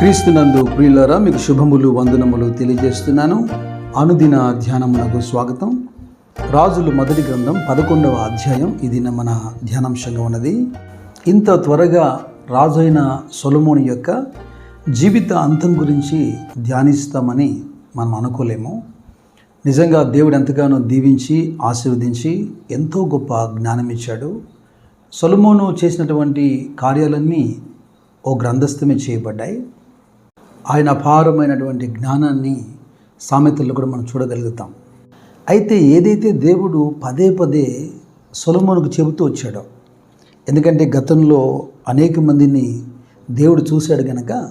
క్రీస్తునందు ప్రియులరా మీకు శుభములు వందనములు తెలియజేస్తున్నాను. అనుదిన ధ్యానములకు స్వాగతం. రాజులు మొదటి గ్రంథం పదకొండవ అధ్యాయం ఇది మన ధ్యానాంశంగా ఉన్నది. ఇంత త్వరగా రాజైన సొలమోని యొక్క జీవిత అంతం గురించి ధ్యానిస్తామని మనం అనుకోలేము. నిజంగా దేవుడు ఎంతగానో దీవించి ఆశీర్వదించి ఎంతో గొప్ప జ్ఞానం ఇచ్చాడు. సొలమోను చేసినటువంటి కార్యాలన్నీ ఓ గ్రంథస్థమే చేయబడ్డాయి. ఆయన అపారమైనటువంటి జ్ఞానాన్ని సామెతల్లో కూడా మనం చూడగలుగుతాం. అయితే ఏదైతే దేవుడు పదే పదే సొలమునకు చెబుతూ వచ్చాడో ఎందుకంటే గతంలో అనేక మందిని దేవుడు చూశాడు గనక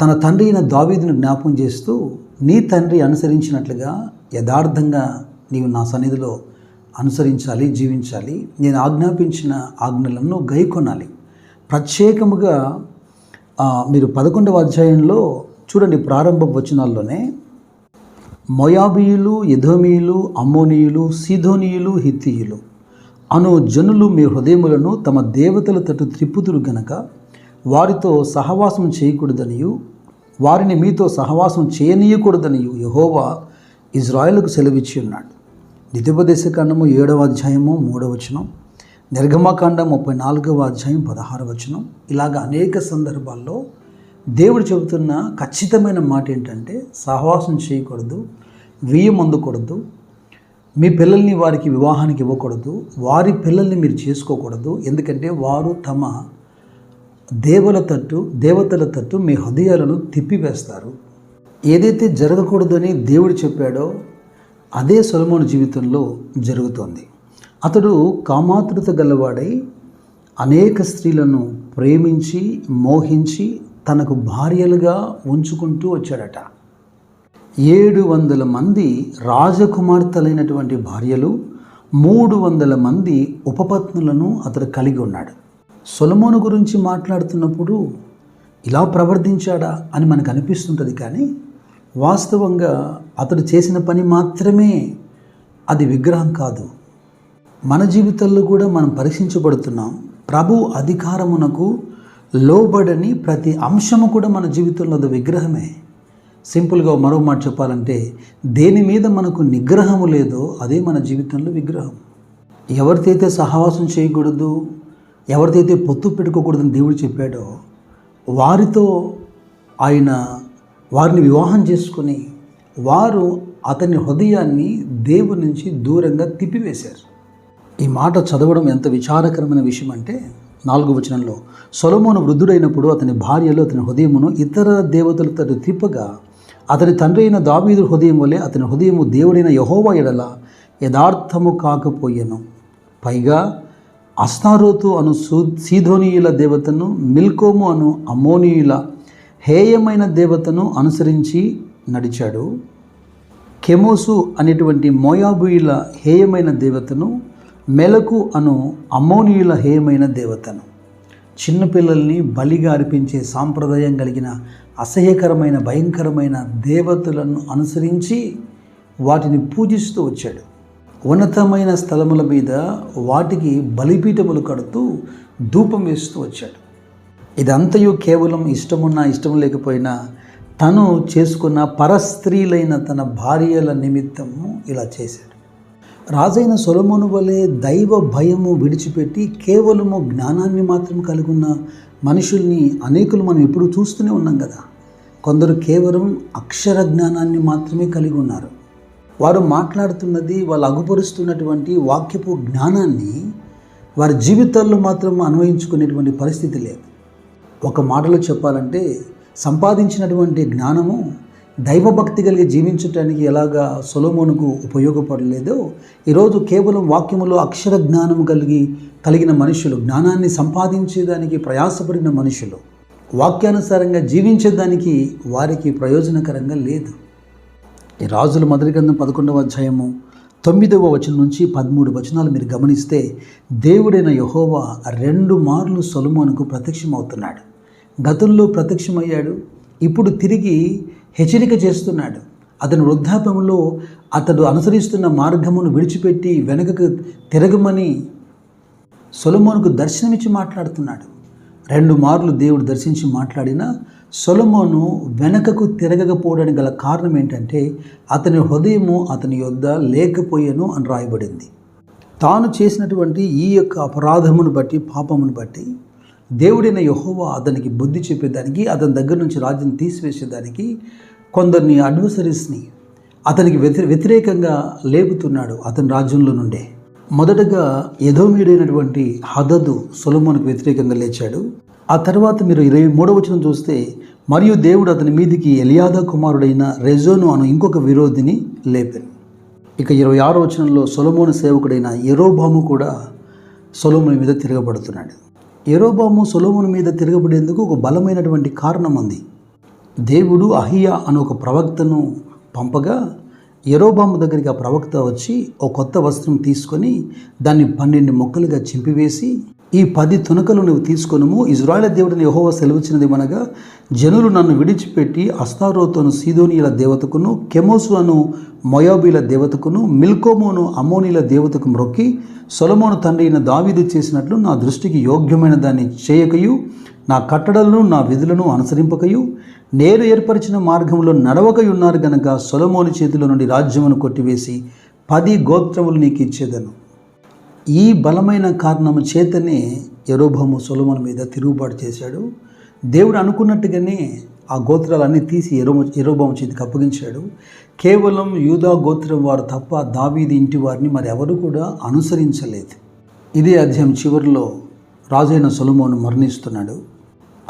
తన తండ్రి అయిన దావీదును జ్ఞాపం చేస్తూ నీ తండ్రి అనుసరించినట్లుగా యథార్థంగా నీవు నా సన్నిధిలో అనుసరించాలి జీవించాలి. నేను ఆజ్ఞాపించిన ఆజ్ఞలను గైకొనాలి. ప్రత్యేకముగా మీరు పదకొండవ అధ్యాయంలో చూడండి ప్రారంభ వచనాల్లోనే మొయాబీయులు యధోమీయులు అమ్మోనీయులు సీధోనీయులు హిత్తీయులు అను జనులు మీ హృదయములను తమ దేవతల తట్టు త్రిప్పుతురు గనక వారితో సహవాసం చేయకూడదనియు వారిని మీతో సహవాసం చేయనీయకూడదనియు యహోవా ఇజ్రాయెల్కు సెలవిచ్చి ఉన్నాడు. నిత్యోపదేశ కాండము ఏడవ అధ్యాయము మూడవచనం నిర్గమకాండ ముప్పై నాలుగవ అధ్యాయం పదహార వచనం. ఇలాగ అనేక సందర్భాల్లో దేవుడు చెబుతున్న ఖచ్చితమైన మాట ఏంటంటే సహవాసం చేయకూడదు వియ్యం అందకూడదు మీ పిల్లల్ని వారికి వివాహానికి ఇవ్వకూడదు వారి పిల్లల్ని మీరు చేసుకోకూడదు. ఎందుకంటే వారు తమ దేవుల తట్టు దేవతల తట్టు మీ హృదయాలను తిప్పివేస్తారు. ఏదైతే జరగకూడదని దేవుడు చెప్పాడో అదే సొలమోను జీవితంలో జరుగుతోంది. అతడు కామాతృత గలవాడై అనేక స్త్రీలను ప్రేమించి మోహించి తనకు భార్యలుగా ఉంచుకుంటూ వచ్చాడట. ఏడు వందల మంది రాజకుమార్తెలైనటువంటి భార్యలు మూడు వందల మంది ఉపపత్నులను అతడు కలిగి ఉన్నాడు. సొలమోను గురించి మాట్లాడుతున్నప్పుడు ఇలా ప్రవర్తించాడా అని మనకు అనిపిస్తుంటుంది కానీ వాస్తవంగా అతడు చేసిన పని మాత్రమే అది విగ్రహం కాదు. మన జీవితంలో కూడా మనం పరీక్షించబడుతున్నాం. ప్రభు అధికారమునకు లోబడని ప్రతి అంశము కూడా మన జీవితంలో అది విగ్రహమే. సింపుల్గా మరో మాట చెప్పాలంటే దేని మీద మనకు నిగ్రహము లేదో అదే మన జీవితంలో విగ్రహం. ఎవరితైతే సహవాసం చేయకూడదు ఎవరితైతే పొత్తు పెట్టుకోకూడదని దేవుడు చెప్పాడో వారితో ఆయన వారిని వివాహం చేసుకొని వారు అతని హృదయాన్ని దేవుడి నుంచి దూరంగా తిప్పివేశారు. ఈ మాట చదవడం ఎంత విచారకరమైన విషయం అంటే నాలుగు వచనంలో సొలమోను వృద్ధుడైనప్పుడు అతని భార్యలో అతని హృదయమును ఇతర దేవతలతో తిప్పగా అతని తండ్రి అయిన దావీదు హృదయం వలె అతని హృదయము దేవుడైన యహోవా ఎడల యథార్థము కాకపోయెను. పైగా అస్నారోతు అను సూ సీధోనీయుల దేవతను మిల్కోము అను అమోనీయుల హేయమైన దేవతను అనుసరించి నడిచాడు. కెమోసు అనేటువంటి మోయాబుయుల హేయమైన దేవతను మెలకు అను అమోనియుల హేయమైన దేవతను. చిన్నపిల్లల్ని బలిగా అర్పించే సాంప్రదాయం కలిగిన అసహ్యకరమైన భయంకరమైన దేవతలను అనుసరించి వాటిని పూజిస్తూ వచ్చాడు. ఉన్నతమైన స్థలముల మీద వాటికి బలిపీఠములు కడుతూ ధూపం వేస్తూ వచ్చాడు. ఇదంతయు కేవలం ఇష్టమున్నా ఇష్టం లేకపోయినా తను చేసుకున్న పరస్త్రీలైన తన భార్యల నిమిత్తము ఇలా చేశాడు. రాజైన సొలమును వలె దైవ భయము విడిచిపెట్టి కేవలము జ్ఞానాన్ని మాత్రం కలిగి మనుషుల్ని అనేకులు మనం ఎప్పుడు చూస్తూనే ఉన్నాం కదా. కొందరు కేవలం అక్షర జ్ఞానాన్ని మాత్రమే కలిగి ఉన్నారు. వారు మాట్లాడుతున్నది వాళ్ళు అగుపరుస్తున్నటువంటి వాక్యపు జ్ఞానాన్ని వారి జీవితాల్లో మాత్రం అన్వయించుకునేటువంటి పరిస్థితి లేదు. ఒక మాటలో చెప్పాలంటే సంపాదించినటువంటి జ్ఞానము దైవభక్తి కలిగి జీవించటానికి ఎలాగా సొలోమోనుకు ఉపయోగపడలేదో ఈరోజు కేవలం వాక్యములో అక్షర జ్ఞానం కలిగి కలిగిన మనుషులు జ్ఞానాన్ని సంపాదించేదానికి ప్రయాసపడిన మనుషులు వాక్యానుసారంగా జీవించేదానికి వారికి ప్రయోజనకరంగా లేదు. ఈ రాజుల మొదటి గ్రంథం పదకొండవ అధ్యాయము తొమ్మిదవ వచనం నుంచి పదమూడు వచనాలు మీరు గమనిస్తే దేవుడైన యహోవా రెండు మార్లు సొలమోనుకు ప్రత్యక్షమవుతున్నాడు. గతంలో ప్రత్యక్షమయ్యాడు ఇప్పుడు తిరిగి హెచ్చరిక చేస్తున్నాడు. అతని వృద్ధాపంలో అతడు అనుసరిస్తున్న మార్గమును విడిచిపెట్టి వెనుకకు తిరగమని సొలమోనుకు దర్శనమిచ్చి మాట్లాడుతున్నాడు. రెండు మార్లు దేవుడు దర్శించి మాట్లాడినా సొలమోను వెనకకు తిరగకపోవడానికి గల కారణం ఏంటంటే అతని హృదయము అతని యొద్ద లేకపోయాను అని రాయబడింది. తాను చేసినటువంటి ఈ యొక్క అపరాధమును బట్టి పాపమును బట్టి దేవుడైన యహోవా అతనికి బుద్ధి చెప్పేదానికి అతని దగ్గర నుంచి రాజ్యం తీసివేసేదానికి కొందరిని అడ్వసరీస్ని అతనికి వ్యతి వ్యతిరేకంగా లేపుతున్నాడు అతని రాజ్యంలో నుండే. మొదటగా యధోమీడైనటువంటి హదదు సొలమోనికి వ్యతిరేకంగా లేచాడు. ఆ తర్వాత మీరు ఇరవై మూడవ వచనం చూస్తే మరియు దేవుడు అతని మీదికి ఎలియాదా కుమారుడైన రెజోను అను ఇంకొక విరోధిని లేపాను. ఇక ఇరవై ఆరో వచనంలో సొలమోను సేవకుడైన ఎరోబాము కూడా సొలమోని మీద తిరగబడుతున్నాడు. ఎరోబాము సొలమోను మీద తిరగబడేందుకు ఒక బలమైనటువంటి కారణం ఉంది దేవుడు అహియా అనే ఒక ప్రవక్తను పంపగా ఎరోబాము దగ్గరికి ఆ ప్రవక్త వచ్చి ఒక కొత్త వస్త్రం తీసుకొని దాన్ని పన్నెండు మొక్కలుగా చింపివేసి ఈ పది తునకలు నువ్వు తీసుకొనుము. ఇజ్రాయల దేవుడిని యహోవ సెలవుచ్చినది మనగా జనులు నన్ను విడిచిపెట్టి అస్తారోతోను సీదోనీల దేవతకును కెమోసు అను మొయాబీల దేవతకును మిల్కోమోను అమోనీల దేవతకు మ్రొక్కి సొలమోను తండ్రి అయిన దావీదు చేసినట్లు నా దృష్టికి యోగ్యమైన దాన్ని చేయకయు నా కట్టడలను నా విధులను అనుసరింపకయు. నేను ఏర్పరిచిన మార్గంలో నడవకయున్నారు గనక సొలమోని చేతిలో నుండి రాజ్యమును కొట్టివేసి పది గోత్రములు నీకు ఇచ్చేదను. ఈ బలమైన కారణము చేతనే ఎరోభము సొలమోన్ మీద తిరుగుబాటు చేశాడు. దేవుడు అనుకున్నట్టుగానే ఆ గోత్రాలన్నీ తీసి ఎరో ఎరోభము చేతికి అప్పగించాడు. కేవలం యూదా గోత్రం వారు తప్ప దావీది ఇంటి వారిని మరి ఎవరు కూడా అనుసరించలేదు. ఇదే అధ్యాయం చివరిలో రాజైన సొలమోను మరణిస్తున్నాడు.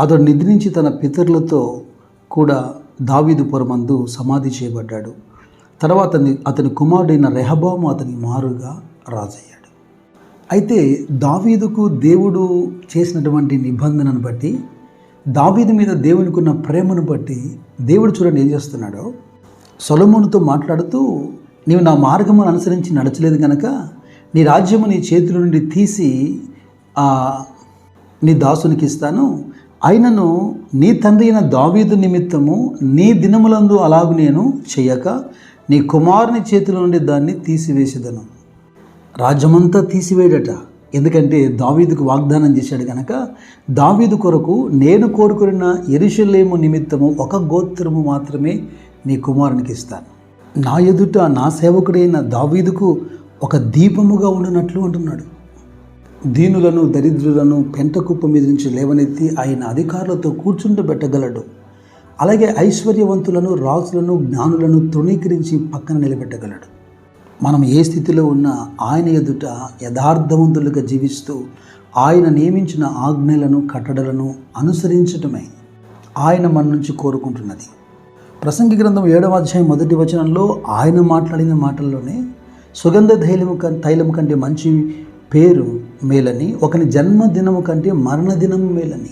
అతడు నిద్రించి తన పితరులతో కూడా దావీదు పురమందు సమాధి చేయబడ్డాడు. తర్వాత అతని కుమారుడైన రెహబాము అతని మారుగా రాజయ్యాడు. అయితే దావీదుకు దేవుడు చేసినటువంటి నిబంధనను బట్టి దావీదు మీద దేవునికి ఉన్న ప్రేమను బట్టి దేవుడు చూడండి ఏం చేస్తున్నాడో. సొలమునితో మాట్లాడుతూ నీవు నా మార్గమును అనుసరించి నడచలేదు గనక నీ రాజ్యము నీ చేతుల నుండి తీసి నీ దాసునికి ఇస్తాను. అయినను నీ తండ్రి అయిన దావీదు నిమిత్తము నీ దినములందు అలాగు నేను చేయక నీ కుమారుని చేతుల నుండి దాన్ని తీసివేసేదను. రాజ్యమంతా తీసివేయడట. ఎందుకంటే దావీదుకు వాగ్దానం చేశాడు కనుక దావీదు కొరకు నేను కోరుకున్న ఎరుషలేము నిమిత్తము ఒక గోత్రము మాత్రమే నీ కుమారునికి ఇస్తాను. నా ఎదుట నా సేవకుడైన దావీదుకు ఒక దీపముగా ఉండనట్లు అంటున్నాడు. దీనులను దరిద్రులను పెంట కుప్ప మీద నుంచి లేవనెత్తి ఆయన అధికారులతో కూర్చుండబెట్టగలడు అలాగే ఐశ్వర్యవంతులను రాజులను జ్ఞానులను తృణీకరించి పక్కన నిలబెట్టగలడు. మనం ఏ స్థితిలో ఉన్నా ఆయన ఎదుట యథార్థవంతులుగా జీవిస్తూ ఆయన నియమించిన ఆజ్ఞలను కట్టడలను అనుసరించటమే ఆయన మన నుంచి కోరుకుంటున్నది. ప్రసంగి గ్రంథం ఏడవ అధ్యాయం మొదటి వచనంలో ఆయన మాట్లాడిన మాటల్లోనే సుగంధ తైలము కం తైలము కంటే మంచి పేరు మేలని ఒకని జన్మదినము కంటే మరణదినము మేలని.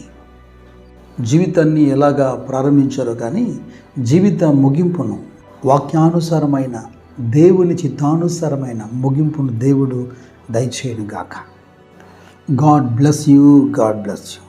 జీవితాన్ని ఎలాగా ప్రారంభించారో కానీ జీవిత ముగింపును వాక్యానుసారమైన దేవుని చిత్తానుసారమైన ముగింపును దేవుడు దయచేయను గాక God bless you God bless you